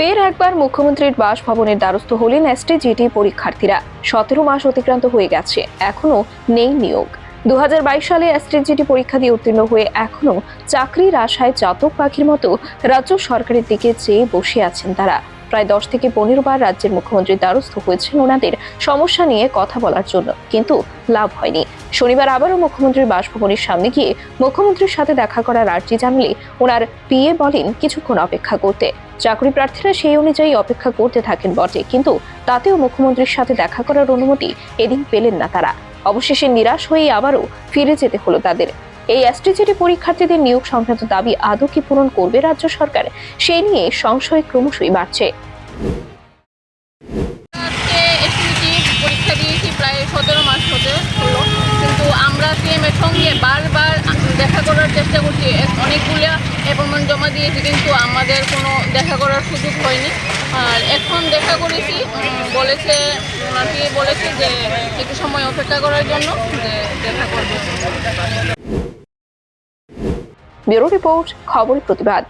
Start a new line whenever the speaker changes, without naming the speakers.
ফের একবার মুখ্যমন্ত্রীর বাসভবনের দ্বারস্থ হলেন এসটিজিটি পরীক্ষার্থীরা। সতেরো মাস অতিক্রান্ত হয়ে গেছে, এখনও নেই নিয়োগ। দু হাজার বাইশ সালে এসটিজিটি পরীক্ষা দিয়ে উত্তীর্ণ হয়ে এখনও চাকরির আশায় চাতক পাখির মতো রাজ্য সরকারের দিকে চেয়ে বসে আছেন তারা। প্রায় দশ থেকে পনেরো বার রাজ্যের মুখ্যমন্ত্রীর দ্বারস্থ হয়েছেন ওনাদের সমস্যা নিয়ে কথা বলার জন্য, কিন্তু লাভ হয়নি। শনিবার আবারও মুখ্যমন্ত্রীর বাসভবনের সামনে গিয়ে মুখ্যমন্ত্রীর সাথে দেখা করার আর্জি জানলে ওনার পিএ বলেন কিছুক্ষণ অপেক্ষা করতে। চাকরি প্রার্থীরা সেই অনুযায়ী অপেক্ষা করতে থাকেন বটে, কিন্তু তাতেও মুখ্যমন্ত্রীর সাথে দেখা করার অনুমতি এদিন পেলেন না তারা। অবশেষে নিরাশ হয়ে আবারও ফিরে যেতে হলো তাদের। এই এসটিজিটি পরীক্ষার্থীদের নিয়োগ সংক্রান্ত দাবি আদৌ কি পূরণ করবে রাজ্য সরকার? সেই নিয়ে সংশয় ক্রমশই বাড়ছে।
পরীক্ষা দিয়েছি প্রায় সতেরো মাস কিন্তু আমরা সঙ্গে বারবার দেখা করার চেষ্টা করছি। অনেকগুলো অ্যাপয়েন্টমেন্ট জমা দিয়েছি, কিন্তু আমাদের কোনো দেখা করার সুযোগ হয়নি। আর এখন দেখা করেছি বলেছে, ওনাকে বলেছে যে একটু সময় অপেক্ষা করার জন্য, যে দেখা করবে
ব্যুরো রিপোর্ট খবর প্রতিবাদ।